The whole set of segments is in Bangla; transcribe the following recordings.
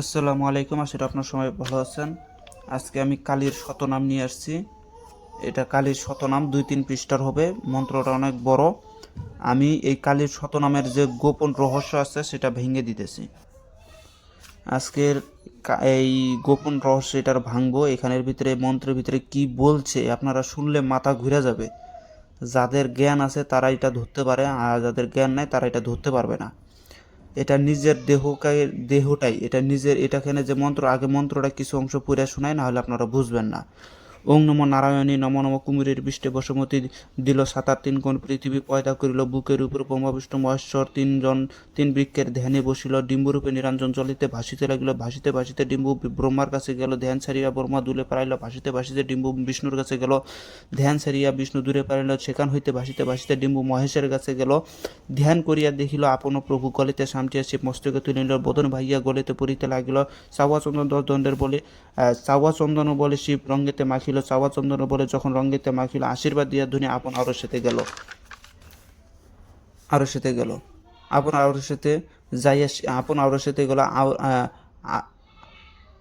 আসসালামু আলাইকুম, আশা আপনার সবাই ভালো আছেন। আজকে আমি কালীর শতনাম নিয়ে আসছি। এটা কালীর শতনাম দুই তিন পৃষ্ঠার হবে। মন্ত্রটা অনেক বড়। আমি এই কালীর শতনামের যে গোপন রহস্য আছে, সেটা ভেঙে দিতেছি। আজকের এই গোপন রহস্য এটার ভাঙবো। এখানের ভিতরে, মন্ত্রের ভিতরে কি বলছে, আপনারা শুনলে মাথা ঘুরে যাবে। যাদের জ্ঞান আছে, তারা এটা ধরতে পারে, আর যাদের জ্ঞান নাই, তারা এটা ধরতে পারবে না। এটা নিজের দেহকায়, দেহটাই, এটা নিজের, এটা এটাখানে যে মন্ত্র, আগে মন্ত্রটা কিছু অংশ পুরে শোনায় না হলে আপনারা বুঝবেন না। ওং নম নারায়ণী, নম নম কুমিরের বৃষ্টি বসুমতী দিল সাতার তিন কোণ পৃথিবী পয়দা করিল, বুকের উপর ব্রহ্মা বিষ্ণু মহেশ্বর তিনজন, তিন বৃক্ষের ধ্যানে বসিল, ডিম্বরূপে নিরঞ্জন জলিতে ভাসিতে লাগিল, ভাসিতে ভাসিতে ডিম্বু ব্রহ্মার কাছে গেল, ধ্যান ছাড়িয়া ব্রহ্মা দূরে পারাইল ভাসিতে ভাসিতে ডিম্বু বিষ্ণুর কাছে গেল, ধ্যান ছাড়িয়া বিষ্ণু দূরে পারাইল সেখান হইতে ভাসিতে ভাসিতে ডিম্বু মহেশের কাছে গেল, ধ্যান করিয়া দেখিল আপন প্রভু গলিতে সামটিয়া শিব মস্তকে তুলিল বদন ভাইয়া গলিতে পড়িতে লাগিল, চাওয়া চন্দন দশ দণ্ডের বলে চাওয়া চন্দন বলে শিব রঙ্গেতে মাখিল চাওয়া চন্দন বলে যখন রঙ্গেতে মাখিল, আশীর্বাদ দিয়া ধুনি আপন আরও সাথে গেল। আরও সাথে গেল। আপন আরও সাথে যাইয়া আপন আরও সাথে গেল। আও-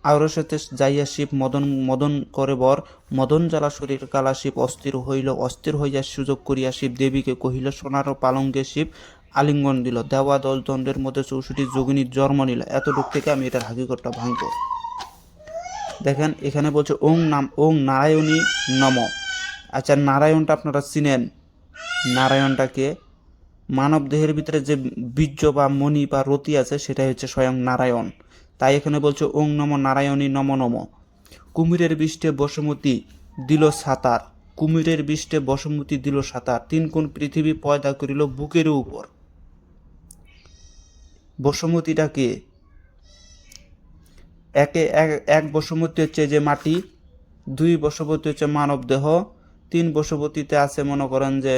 আরও সাথে যাইয়া শিব মদন মদন করে বর। মদন জ্বালা শরীর কালা শিব অস্থির হইল। অস্থির হইয়া সুযোগ করিয়া শিব দেবীকে কহিল, সোনার পালঙ্কে শিব আলিঙ্গন দিল। দেওয়া দল দণ্ডের মধ্যে চৌষট্টি যোগিনীর জন্ম নিল। এতটুক থেকে আমি এটার হাকিকতটা ভাঙবো। দেখেন, এখানে বলছে, ওং নাম, ওং নারায়ণী নম। আচ্ছা নারায়ণটা আপনারা চিনেন? নারায়ণটাকে মানব দেহের ভিতরে যে বীর্য বা মণি বা রতি আছে, সেটাই হচ্ছে স্বয়ং নারায়ণ। তাই এখানে বলছে, ওং নম নারায়ণী নম নম। কুমিরের বৃষ্টে বসুমতী দিল সাতার। কুমিরের বৃষ্টে বসুমতী দিল সাতার। তিন কোণ পৃথিবী পয়দা করিল বুকের উপর। বসুমতীটা কে? একে এক বসুমতী হচ্ছে যে মাটি, দুই বসবতী হচ্ছে মানব দেহ, তিন বসবতীতে আছে মনে করেন যে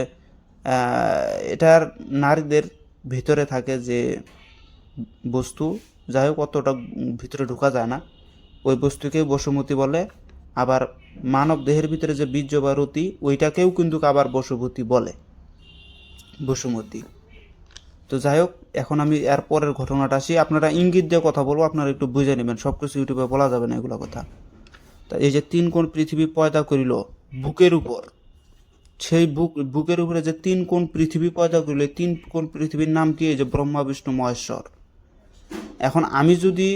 এটার নারীদের ভিতরে থাকে যে বস্তু, যাই হোক অতটা ভিতরে ঢোকা যায় না। ওই বস্তুকে বসুমতী বলে, আবার মানব দেহের ভিতরে যে বীর্য বা রতি, ওইটাকেও কিন্তু আবার বসুমতী বলে। বসুমতী তো যাই হোক, এখন আমি এর পরের ঘটনাটা আসি। আপনারা ইঙ্গিত দিয়ে কথা বলব, আপনারা একটু বুঝে নেবেন। সব কিছু ইউটিউবে বলা যাবে না এগুলো কথা। তা এই যে তিন কোণ পৃথিবী পয়দা করিল বুকের উপর, সেই বুক, বুকের উপরে যে তিন কোণ পৃথিবী পয়দা করিল তিন কোণ পৃথিবীর নাম কি? এই যে ব্রহ্মা, বিষ্ণু, মহেশ্বর। এখন আমি যদি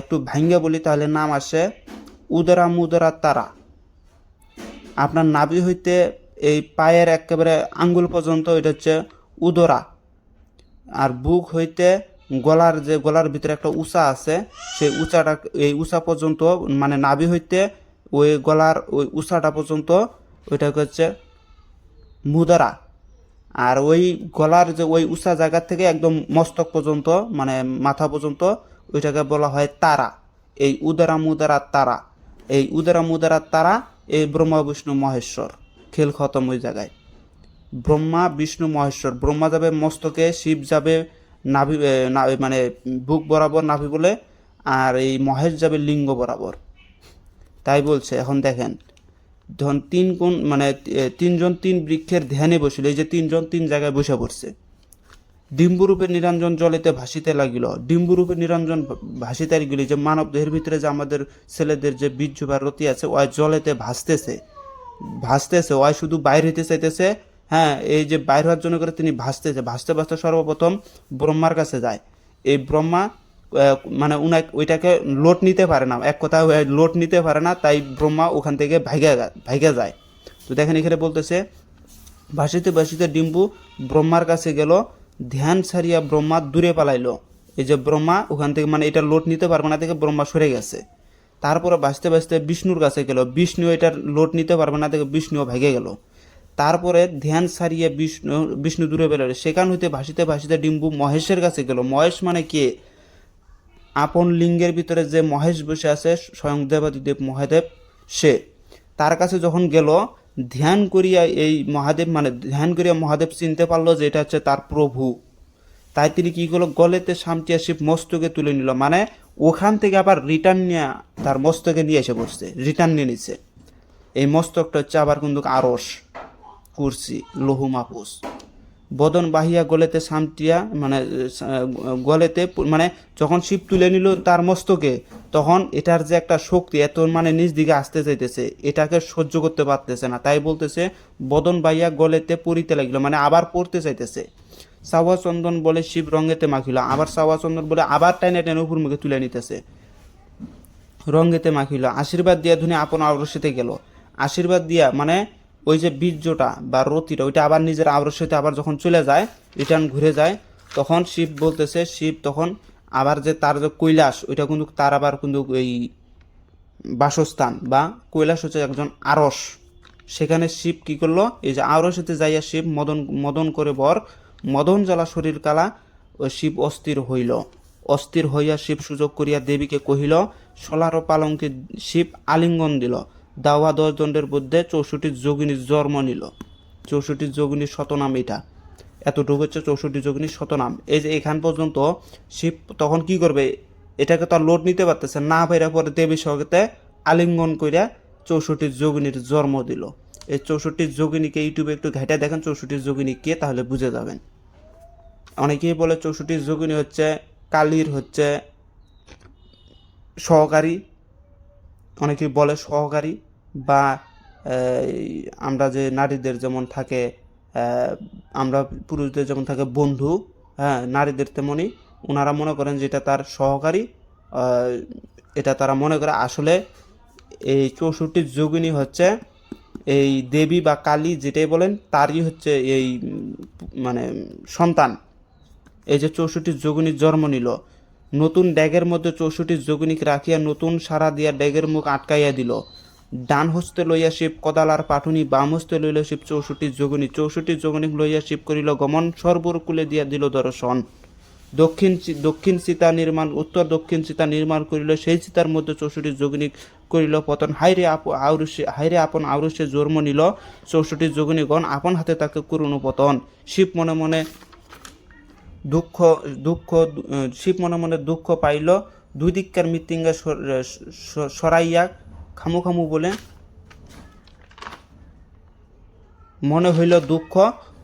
একটু ভাঙ্গা বলি, তাহলে নাম আসে উদরা মুদরা তারা। আপনার নাভি হইতে এই পায়ের একেবারে আঙ্গুল পর্যন্ত, এটা হচ্ছে উদরা। আর বুক হইতে গলার যে গলার ভিতরে একটা উঁচা আছে, সেই উঁচাটা, এই উঁচা পর্যন্ত মানে নাভি হইতে ওই গলার ওই উঁচাটা পর্যন্ত ওইটাকে হচ্ছে মুদরা। আর ওই গলার যে ওই উঁচা জায়গা থেকে একদম মস্তক পর্যন্ত মানে মাথা পর্যন্ত ওইটাকে বলা হয় তারা। এই উদরা মুদরা তারা। এই উদরা মুদরা তারা এই ব্রহ্মা, বিষ্ণু, মহেশ্বর। খেল খতম ওই জায়গায়। ব্রহ্মা, বিষ্ণু, মহেশ্বর। ব্রহ্মা যাবে মস্তকে, শিব যাবে নাভি মানে বুক বরাবর নাভি বলে, আর এই মহেশ যাবে লিঙ্গ বরাবর। তাই বলছে, এখন দেখেন, ধন তিন কোন মানে তিনজন তিন বৃক্ষের ধ্যানে বসিল, এই যে তিনজন তিন জায়গায় বসে পড়ছে। ডিম্বুরূপে নিরঞ্জন জলেতে ভাসিতে লাগিল। ডিম্বুরূপে নিরঞ্জন ভাসিতে এই যে মানব দেহের ভিতরে যে আমাদের ছেলেদের যে বীর্য বা রতি আছে, ওই জলেতে ভাসতেছে। ভাসতেছে, ওই শুধু বাইর হইতে চাইতেছে হ্যাঁ এই যে বাইর হওয়ার জন্য করে তিনি ভাসতেছে ভাসতে ভাসতে সর্বপ্রথম ব্রহ্মার কাছে যায়। এই ব্রহ্মা মানে উনাকে ওইটাকে লোট নিতে পারে না। এক কথা লোট নিতে পারে না, তাই ব্রহ্মা ওখান থেকে ভাইগা ভাইগা যায়। তো দেখেন এখানে বলতেছে, ভাসিতে ভাসিতে ডিম্বু ব্রহ্মার কাছে গেল, ধ্যান ছাড়িয়া ব্রহ্মা দূরে পালাইলো। এই যে ব্রহ্মা ওখান থেকে মানে এটা লোট নিতে পারবে না থেকে ব্রহ্মা সরে গেছে। তারপরে বাঁচতে বাঁচতে বিষ্ণুর কাছে গেল। বিষ্ণু এটার লোট নিতে পারবে না থেকে বিষ্ণুও ভেঙে গেল। তারপরে ধ্যান সারিয়ে বিষ্ণু বিষ্ণু দূরে পেল সেখান হইতে ভাসিতে ভাসিতে ডিম্বু মহেশের কাছে গেল। মহেশ মানে কে? আপন লিঙ্গের ভিতরে যে মহেশ বসে আছে, স্বয়ং দেবাদিদেব মহাদেব, সে। তার কাছে যখন গেল, ধ্যান করিয়া এই মহাদেব মানে ধ্যান করিয়া মহাদেব চিনতে পারল যে এটা হচ্ছে তার প্রভু। তাই তিনি কি করল? গলেতে সামটিয়া শিব মস্তকে তুলে নিল। মানে ওখান থেকে আবার রিটার্ন নিয়ে তার মস্তকে নিয়ে এসে বসছে। রিটার্ন নিয়ে নিচ্ছে। এই মস্তকটা হচ্ছে আবার কিন্তু আরস কুরসি, লহু মাপুস। বদন বাহিয়া গলেতে সামটিয়া মানে গলেতে মানে যখন শিব তুলে নিল তার মস্তকে, তখন এটার যে একটা শক্তি এত মানে নিজ দিকে আসতে চাইতেছে, এটাকে সহ্য করতে পারতেছে না। তাই বলতেছে, বদন বাহিয়া গলেতে পড়িতে লাগল মানে আবার পড়তে চাইতেছে। সাওয়া চন্দন বলে শিব রঙেতে মাখিল, আবার সাওয়া চন্দন বলে আবার টাইনে টেনে উপর মুখে তুলে নিতেছে। রঙ্গেতে মাখিল, আশীর্বাদ দিয়া ধুনে আপন আওরসেতে গেল। আশীর্বাদ দিয়া মানে ওই যে বীর্যটা বা রতিটা, ওইটা আবার নিজের আওরসেতে আবার যখন চলে যায় রিটার্ন ঘুরে যায়, তখন শিব বলতেছে, শিব তখন আবার যে তার যে কৈলাস, ওইটা কিন্তু তার আবার কিন্তু এই বাসস্থান বা কৈলাস হচ্ছে একজন আরস। সেখানে শিব কি করল? এই যে আরসেতে যাইয়া শিব মদন মদন করে বর, মদন জ্বালা শরীর কালা, ও শিব অস্থির হইল। অস্থির হইয়া শিব সুযোগ করিয়া দেবীকে কহিল সোলার পালঙ্কে শিব আলিঙ্গন দিল। দাওয়া দশ দণ্ডের মধ্যে চৌষট্টি যোগিনীর জন্ম নিল। চৌষট্টি যোগিনীর শতনাম এটা। এতটুকু হচ্ছে চৌষট্টি যোগিনীর শতনাম। এই যে এখান পর্যন্ত শিব তখন কি করবে? এটাকে তো লোড নিতে পারতেছে না বাইরে পরে দেবী সঙ্গেতে আলিঙ্গন কইরা চৌষট্টি যোগিনীর জন্ম দিল। এই চৌষট্টি যোগিনীকে ইউটিউবে একটু ঘাইটা দেখেন, চৌষট্টি যোগিনী কে, তাহলে বুঝে যাবেন। অনেকেই বলে চৌষট্টি যোগিনী হচ্ছে, কালীর হচ্ছে সহকারী অনেকেই বলে সহকারী বা আমরা যে নারীদের যেমন থাকে আমরা পুরুষদের যেমন থাকে বন্ধু হ্যাঁ নারীদের তেমনই। ওনারা মনে করেন যে এটা তার সহকারী এটা তারা মনে করে। আসলে এই চৌষট্টি যোগিনী হচ্ছে এই দেবী বা কালী যেটাই বলেন, তারই হচ্ছে এই মানে সন্তান। এই যে চৌষট্টি যোগিনীর জন্ম নিল। নতুন ড্যাগের মধ্যে চৌষট্টি যোগিনীকে রাখিয়া নতুন সারা দিয়া ড্যাগের মুখ আটকাইয়া দিল। ডান হস্তে লইয়া শিব কদালার পাঠুনি বাম হস্তে লইল শিব চৌষট্টি যোগিনী। চৌষট্টি যোগিনী লইয়া শিব করিল গমন, সর্বর কুলে দিয়া দিল দর্শন। দক্ষিণ দক্ষিণ সীতা নির্মাণ, উত্তর দক্ষিণ সীতা নির্মাণ করিল, সেই সীতার মধ্যে চৌষট্টি যোগিনী করিল পতন। হাইরে আপ আউরসে হাইরে আপন আউরসে জন্ম নিল চৌষট্টি যোগিনীগণ, আপন হাতে তাকে করুণ পতন। শিব মনে মনে দুঃখ দুঃখ শিব মনে মনে দুঃখ পাইল। দুই দিককার মৃত্যুঙ্গা সরাইয়া খামু খামু বলে মনে হইল দুঃখ।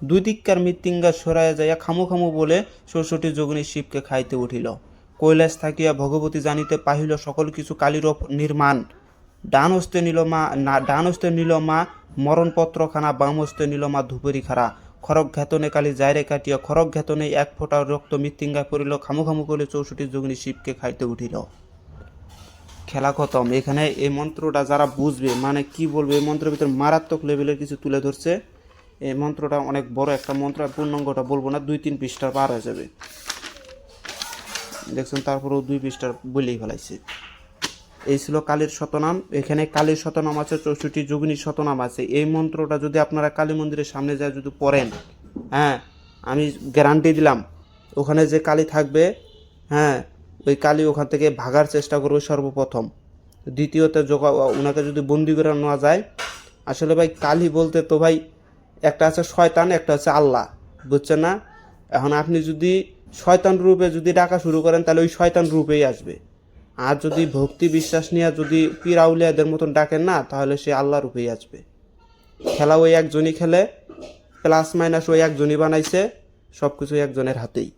দুই দিককার মৃত্যুঙ্গা সরাইয়া যাইয়া খামু খামু বলে সরস্বতী যোগিনী শিবকে খাইতে উঠিল। কৈলাস থাকিয়া ভগবতী জানিতে পাহিল সকল কিছু কালিরূপ নির্মাণ। ডান হস্তে নিল মা ডান হস্তে নিল মা মরণপত্রখানা, বাম হস্তে নিল মা ধূপেরি খারা খরক ঘেতনে কালি জায়রে কাটিয়া খরক ঘেতনে এক ফোঁটা রক্ত মৃত্যুঙ্গা পড়িল খামু খামু করে চৌষট্টি যোগিনী শিবকে খাইতে উঠিল। খেলা খতম। এখানে এই মন্ত্রটা যারা বুঝবে মানে কি বলবে এই মন্ত্রের ভিতরে মারাত্মক লেভেলের কিছু তুলে ধরছে। এই মন্ত্রটা অনেক বড় একটা মন্ত্র পূর্ণাঙ্গটা বলব না দুই তিন পৃষ্ঠার পার হয়ে যাবে। দেখছেন, তারপরেও দুই পৃষ্ঠার বলেই ফেলাইছে। এই ছিল কালীর শতনাম। এখানে কালীর শতনাম আছে, চৌষট্টি যোগিনীর শতনাম আছে। এই মন্ত্রটা যদি আপনারা কালী মন্দিরের সামনে যায় যদি পড়েন হ্যাঁ আমি গ্যারান্টি দিলাম, ওখানে যে কালী থাকবে হ্যাঁ ওই কালী ওখান থেকে ভাগার চেষ্টা করবে সর্বপ্রথম। দ্বিতীয়তে যোগা, ওনাকে যদি বন্দি করে নেওয়া যায়, আসলে ভাই কালী বলতে তো ভাই একটা আছে শয়তান, একটা হচ্ছে আল্লাহ, বুঝছেন না? এখন আপনি যদি শয়তান রূপে যদি ডাকা শুরু করেন, তাহলে ওই শয়তান রূপেই আসবে। আর যদি ভক্তি বিশ্বাস নিয়ে যদি পীরাউলিয়াদের মতন ডাকেন না, তাহলে সে আল্লাহ রূপেই আসবে। খেলা ওই একজনই খেলে, প্লাস মাইনাস ওই একজনই বানাইছে সব কিছু একজনের হাতেই।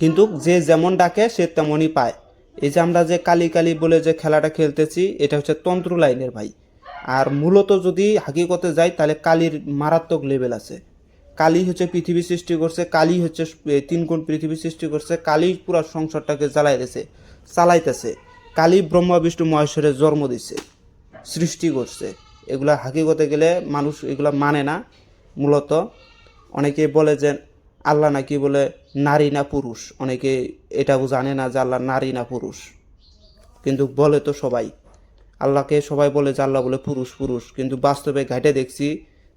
কিন্তু যে যেমন ডাকে, সে তেমনই পায়। এই যে আমরা যে কালি কালি বলে যে খেলাটা খেলতেছি, এটা হচ্ছে তন্ত্র লাইনের ভাই। আর মূলত যদি হাকিকতে যাই, তাহলে কালির মারাত্মক লেভেল আছে। কালী হচ্ছে পৃথিবী সৃষ্টি করছে, কালী হচ্ছে তিন গুণ পৃথিবী সৃষ্টি করছে, কালী পুরো সংসারটাকে জ্বালাইতেছে চালাইতেছে। কালী ব্রহ্মা, বিষ্ণু, মহেশ্বরের জন্ম দিছে, সৃষ্টি করছে। এগুলা হাকিকতে গেলে মানুষ এগুলা মানে না। মূলত অনেকে বলে যে আল্লাহ নাকি বলে নারী না পুরুষ। অনেকে এটাও জানে না যে আল্লাহ নারী না পুরুষ। কিন্তু বলে তো সবাই। আল্লাহকে সবাই বলে যে আল্লাহ বলে পুরুষ পুরুষ। কিন্তু বাস্তবে ঘাটে দেখছি,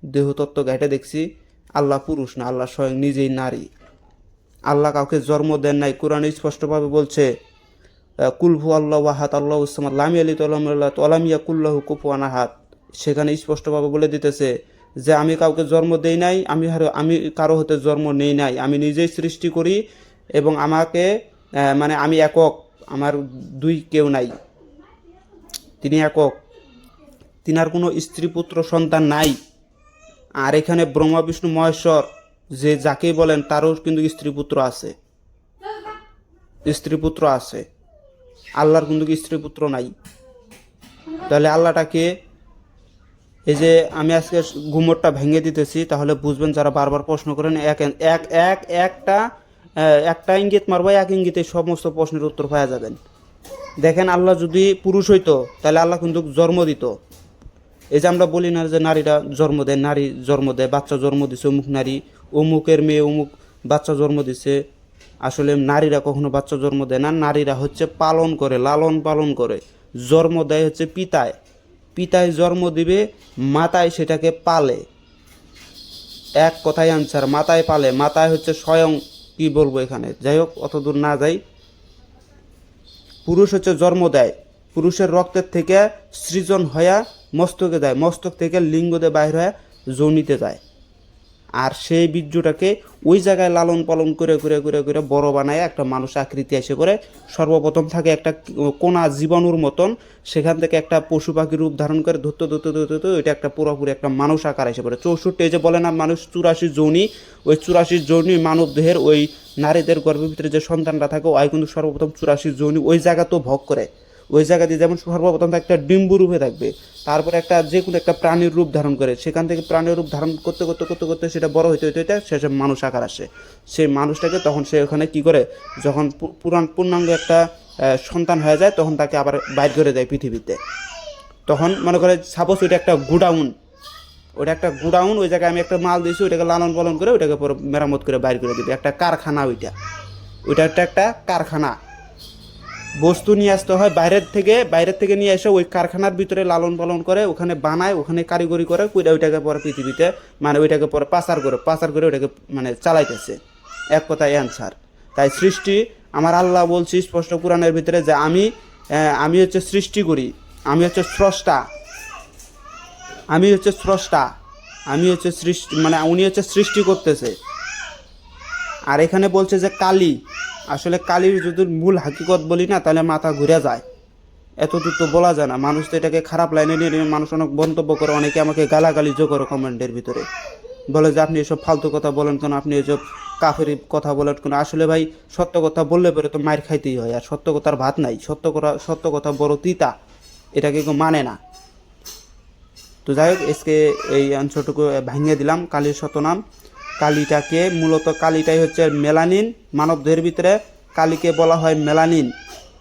দেহতত্ত্ব ঘাটে দেখছি, আল্লাহ পুরুষ না, আল্লাহ স্বয়ং নিজেই নারী। আল্লাহ কাউকে জন্ম দেন নাই। কোরআন স্পষ্টভাবে বলছে কুলভু আল্লাহ ওয়াহাত আল্লাহ উসমাত লামি আলী তলামিয়া কুল্লাহু কুফুয়ান আহাত সেখানে স্পষ্টভাবে বলে দিতেছে যে, আমি কাউকে জন্ম দেই নাই, আমি আমি কারও হতে জন্ম নেই নাই। আমি নিজেই সৃষ্টি করি এবং আমাকে মানে আমি একক, আমার দুই কেউ নাই। তিনি একক। তিনার কোনো স্ত্রী, পুত্র, সন্তান নাই। আর এখানে ব্রহ্মা, বিষ্ণু, মহেশ্বর, যে যাকে বলেন, তারও কিন্তু স্ত্রী, পুত্র আছে। স্ত্রী, পুত্র আছে। আল্লাহর কিন্তু স্ত্রী পুত্র নাই। তাহলে আল্লাহটাকে এই যে আমি আজকে ঘুমোরটা ভেঙে দিতেছি, তাহলে বুঝবেন যারা বারবার প্রশ্ন করেন, এক এক এক, একটা একটা ইঙ্গিত মারবো, এক ইঙ্গিতে সমস্ত প্রশ্নের উত্তর পাওয়া যাবেন দেখেন আল্লাহ যদি পুরুষ হইতো, তাহলে আল্লাহ কিন্তু জন্ম দিত। এই যে আমরা বলি না যে নারীরা জন্ম দেয়, নারী জন্ম দেয়, বাচ্চা জন্ম দিছে, অমুক নারী, অমুকের মেয়ে, অমুক বাচ্চা জন্ম দিছে আসলে নারীরা কখনো বাচ্চা জন্ম দেয় না, নারীরা হচ্ছে পালন করে, লালন পালন করে। জন্ম দেয় হচ্ছে পিতায়। পিতায় জন্ম দিবে, মাতায় সেটাকে পালে। এক কথায় আনসার মাতায় পালে। মাতায় হচ্ছে স্বয়ং, কি বলব এখানে? যাই হোক অত দূর না যাই। পুরুষ হচ্ছে জন্ম দেয়। পুরুষের রক্তের থেকে সৃজন হইয়া মস্তকে দেয় মস্তক থেকে লিঙ্গ বাইর হয়ে যৌনিতে যায়। আর সেই বীর্যটাকে ওই জায়গায় লালন পালন করে করে করে করে বড় বানায় একটা মানুষ আকৃতি এসে করে। সর্বপ্রথম থাকে একটা কোনা জীবাণুর মতন, সেখান থেকে একটা পশু পাখি রূপ ধারণ করে ধরতে ধরতে ধরতে ধরতে ওইটা একটা পুরোপুরি একটা মানুষ আকার এসে পড়ে। চৌষট্টি যে বলে না, মানুষ চুরাশি যৌনি, ওই চুরাশি যৌনি মানব দেহের ওই নারীদের গর্ভের ভিতরে যে সন্তানটা থাকে ওই কিন্তু সর্বপ্রথম চুরাশি যৌনি ওই জায়গা তো ভোগ করে। ওই জায়গা দিয়ে যেমন সর্বপ্রথম একটা ডিম্বু রূপে থাকবে, তারপরে একটা যে কোনো একটা প্রাণীর রূপ ধারণ করে, সেখান থেকে প্রাণীর রূপ ধারণ করতে করতে করতে করতে সেটা বড় হইতে হইতে হইতে শেষে মানুষ আকার আসে। সেই মানুষটাকে তখন সে ওখানে কী করে, যখন পুরাণ, পূর্ণাঙ্গ একটা সন্তান হয়ে যায়, তখন তাকে আবার বাইর করে দেয় পৃথিবীতে। তখন মনে করে সাপোজ ওইটা একটা গুডাউন ওটা একটা গুডাউন, ওই জায়গায় আমি একটা মাল দিয়েছি, ওইটাকে লালন পালন করে ওইটাকে পরে মেরামত করে বাইর করে দিবে, একটা কারখানা ওইটা। ওইটা একটা কারখানা। বস্তু নিয়ে আসতে হয় বাইরের থেকে বাইরের থেকে নিয়ে এসে ওই কারখানার ভিতরে লালন পালন করে ওখানে বানায়, ওখানে কারিগরি করে ওইটা ওইটাকে পরে পৃথিবীতে মানে ওইটাকে পরে পাচার করে পাচার করে ওইটাকে মানে চালাইতেছে। এক কথায় অ্যান্সার তাই সৃষ্টি, আমার আল্লাহ বলছি স্পষ্ট কোরআনের ভিতরে যে আমি আমি হচ্ছে সৃষ্টি করি আমি হচ্ছে স্রষ্টা। আমি হচ্ছে স্রষ্টা, আমি হচ্ছে সৃষ্টি মানে উনি হচ্ছে সৃষ্টি করতেছে। আর এখানে বলছে যে কালী। আসলে কালির যদি মূল হাকিকত বলি না, তাহলে মাথা ঘুরে যায়। এতদূর তো বলা যায় না। মানুষ তো এটাকে খারাপ লাইনে নিয়ে মানুষ অনেক মন্তব্য করে, অনেকে আমাকে গালাগালি যোগ করে কমেন্টের ভিতরে। বলে যে, আপনি এসব ফালতু কথা বলেন কেন? আপনি এসব কাফের কথা বলেন কেন? আসলে ভাই, সত্য কথা বললে পরে তো মায়ের খাইতেই হয়। আর সত্য কথার ভাত নাই। সত্য কথা সত্য কথা বড় তিতা। এটাকে কেউ মানে না। তো যাই হোক, এসকে এই অংশটুকু ভাঙিয়ে দিলাম। কালীর শতনাম কালীটাকে, মূলত কালীটাই হচ্ছে মেলানিন, মানবদেহের ভিতরে কালীকে বলা হয় মেলানিন।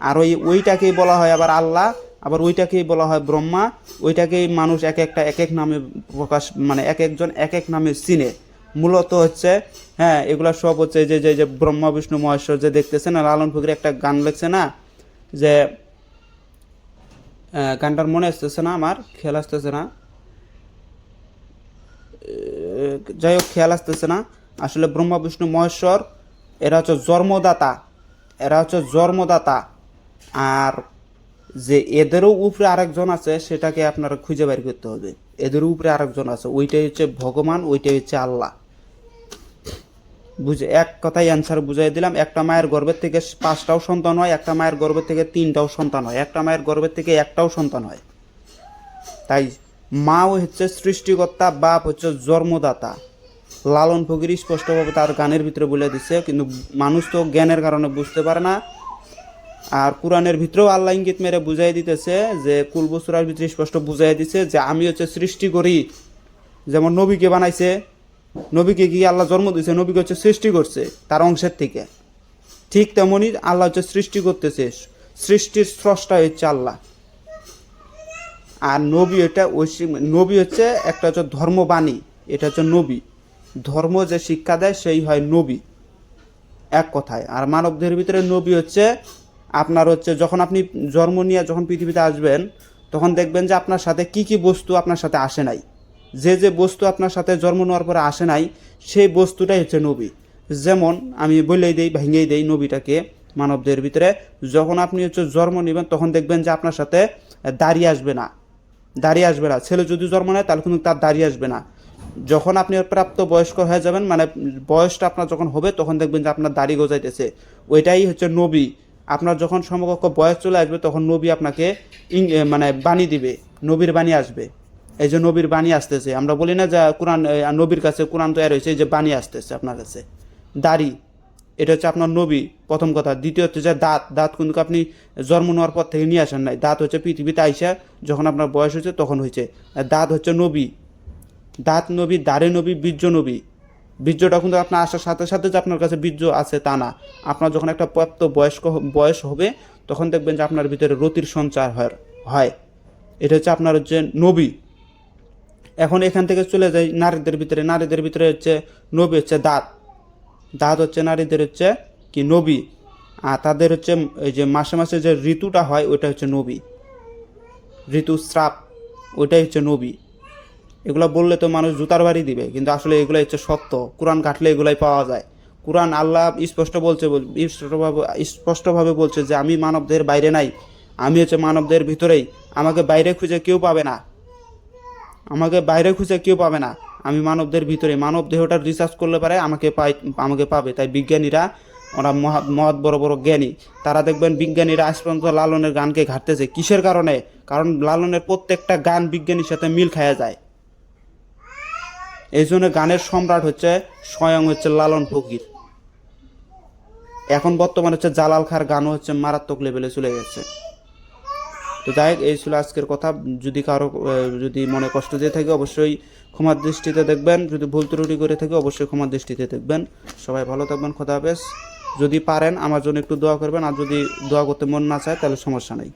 আর ওই ওইটাকেই বলা হয় আবার আল্লাহ, আবার ওইটাকেই বলা হয় ব্রহ্মা, ওইটাকেই মানুষ এক একটা, এক এক নামে প্রকাশ মানে এক একজন এক এক নামে চিনে। মূলত হচ্ছে হ্যাঁ এগুলা সব হচ্ছে যে যে যে ব্রহ্মা, বিষ্ণু, মহেশ্বর যে দেখতেছে না লালন ফকির একটা গান লেখছে না, যে গানটার মনে আসতেছে না আমার, খেয়াল আসতেছে না। যাই হোক খেয়াল আসতেছে না। আসলে ব্রহ্মা, বিষ্ণু, মহেশ্বর, এরা হচ্ছে জন্মদাতা। এরা হচ্ছে জন্মদাতা। আর যে এদেরও উপরে আরেকজন আছে, সেটাকে আপনারা খুঁজে বের করতে হবে। এদের উপরে আরেকজন আছে। ওইটাই হচ্ছে ভগবান, ওইটাই হচ্ছে আল্লাহ। বুঝে, এক কথাই অ্যান্সার বুঝাই দিলাম। একটা মায়ের গর্ভের থেকে পাঁচটাও সন্তান হয়, একটা মায়ের গর্ভের থেকে তিনটাও সন্তান হয়। একটা মায়ের গর্ভের থেকে একটাও সন্তান হয়। তাই মাও হচ্ছে সৃষ্টিকর্তা, বাপ হচ্ছে জন্মদাতা। লালন ফকির স্পষ্টভাবে তার গানের ভিতরে বলে দিচ্ছে কিন্তু মানুষ তো জ্ঞানের কারণে বুঝতে পারে না। আর কোরআনের ভিতরেও আল্লাহ ইঙ্গিত মেরে বুঝাই দিতেছে যে কুলবসুরার ভিতরে স্পষ্ট বুঝাই দিছে যে, আমি হচ্ছে সৃষ্টি করি। যেমন নবীকে বানাইছে, নবীকে কি আল্লাহ জন্ম দিয়েছে, নবীকে হচ্ছে সৃষ্টি করছে তার অংশের থেকে। ঠিক তেমনই আল্লাহ হচ্ছে সৃষ্টি করতেছে, সৃষ্টির স্রষ্টা হচ্ছে আল্লাহ। আর নবী এটা সি- নবী হচ্ছে একটা হচ্ছে ধর্মবাণী, এটা হচ্ছে নবী। ধর্ম যে শিক্ষা দেয় সেই হয় নবী, এক কথায়। আর মানবদের ভিতরে নবী হচ্ছে আপনার হচ্ছে যখন আপনি জন্ম নিয়ে যখন পৃথিবীতে আসবেন, তখন দেখবেন যে আপনার সাথে কি কি বস্তু আপনার সাথে আসে নাই। যে যে বস্তু আপনার সাথে জন্ম নেওয়ার পরে আসে নাই, সেই বস্তুটাই হচ্ছে নবী। যেমন আমি বলেই দেই, ভেঙেই দেই নবীটাকে মানবদের ভিতরে। যখন আপনি হচ্ছে জন্ম নেবেন, তখন দেখবেন যে আপনার সাথে দাঁড়িয়ে আসবে না। দাঁড়িয়ে আসবে না। ছেলে যদি জন্ম নেয়, তাহলে কিন্তু তার দাঁড়িয়ে আসবে না। যখন আপনি প্রাপ্ত বয়স্ক হয়ে যাবেন মানে বয়সটা আপনার যখন হবে, তখন দেখবেন যে আপনার দাড়ি গজাইতেছে। ওইটাই হচ্ছে নবী। আপনার যখন সমকক্ষ বয়স চলে আসবে, তখন নবী আপনাকে মানে বাণী দিবে। নবীর বাণী আসবে। এই যে নবীর বাণী আসতেছে। আমরা বলি না যে, কোরআন নবীর কাছে কোরআন তৈরি হয়েছে, এই যে বাণী আসতেছে আপনার কাছে। দাড়ি। এটা হচ্ছে আপনার নবী, প্রথম কথা। দ্বিতীয় হচ্ছে যে দাঁত দাঁত কিন্তু আপনি জন্ম নেওয়ার পর থেকে নিয়ে আসেন নাই। দাঁত হচ্ছে পৃথিবীতে আইসা যখন আপনার বয়স হয়েছে তখন হয়েছে। দাঁত হচ্ছে নবী। দাঁত নবী, দাড়ে নবী, বীর্য নবী। বীর্যটা কিন্তু আপনার আসার সাথে সাথে যে আপনার কাছে বীর্য আছে তা না। আপনার যখন একটা প্রাপ্ত বয়স্ক বয়স হবে, তখন দেখবেন যে আপনার ভিতরে রতির সঞ্চার হয়। এটা হচ্ছে আপনার হচ্ছে নবী। এখন এখান থেকে চলে যাই, নারীদের ভিতরে। নারীদের ভিতরে হচ্ছে নবী হচ্ছে দাঁত। দাঁত হচ্ছে নারীদের হচ্ছে কি নবী। আর তাদের হচ্ছে এই যে মাসে মাসে যে ঋতুটা হয়, ওইটা হচ্ছে নবী। ঋতুস্রাব, ওইটাই হচ্ছে নবী। এগুলো বললে তো মানুষ জুতার বাড়ি দিবে, কিন্তু আসলে এগুলো হচ্ছে সত্য। কোরআন ঘাটলে এগুলাই পাওয়া যায়। কোরআন আল্লাহ স্পষ্ট বলছে স্পষ্টভাবে স্পষ্টভাবে বলছে যে, আমি মানবদের বাইরে নাই। আমি হচ্ছে মানবদের ভিতরেই। আমাকে বাইরে খুঁজে কেউ পাবে না। আমাকে বাইরে খুঁজে কেউ পাবে না। আমি মানবদের ভিতরে, মানব দেহটা রিসার্চ করলে পারে আমাকে পাই, আমাকে পাবে। তাই বিজ্ঞানীরা, ওরা মহৎ বড় বড় জ্ঞানী, তারা দেখবেন বিজ্ঞানীরা আজ পর্যন্ত লালনের গানকে ঘাটতেছে। কিসের কারণে? কারণ লালনের প্রত্যেকটা গান বিজ্ঞানীর সাথে মিল খায়া যায়। এই জন্য গানের সম্রাট হচ্ছে, স্বয়ং হচ্ছে লালন ফকির। এখন বর্তমানে হচ্ছে জালাল খার গানও হচ্ছে মারাত্মক লেভেলে চলে গেছে। তো যাই হোক, এই ছিল আজকের কথা। যদি কারও যদি মনে কষ্ট দিয়ে থাকে অবশ্যই ক্ষমার দৃষ্টিতে দেখবেন। যদি ভুল ত্রুটি করে থাকে অবশ্যই ক্ষমার দৃষ্টিতে দেখবেন। সবাই ভালো থাকবেন খোদা হাফেজ। যদি পারেন আমার জন্য একটু দোয়া করবেন। আর যদি দোয়া করতে মন না চায় তাহলে সমস্যা নেই।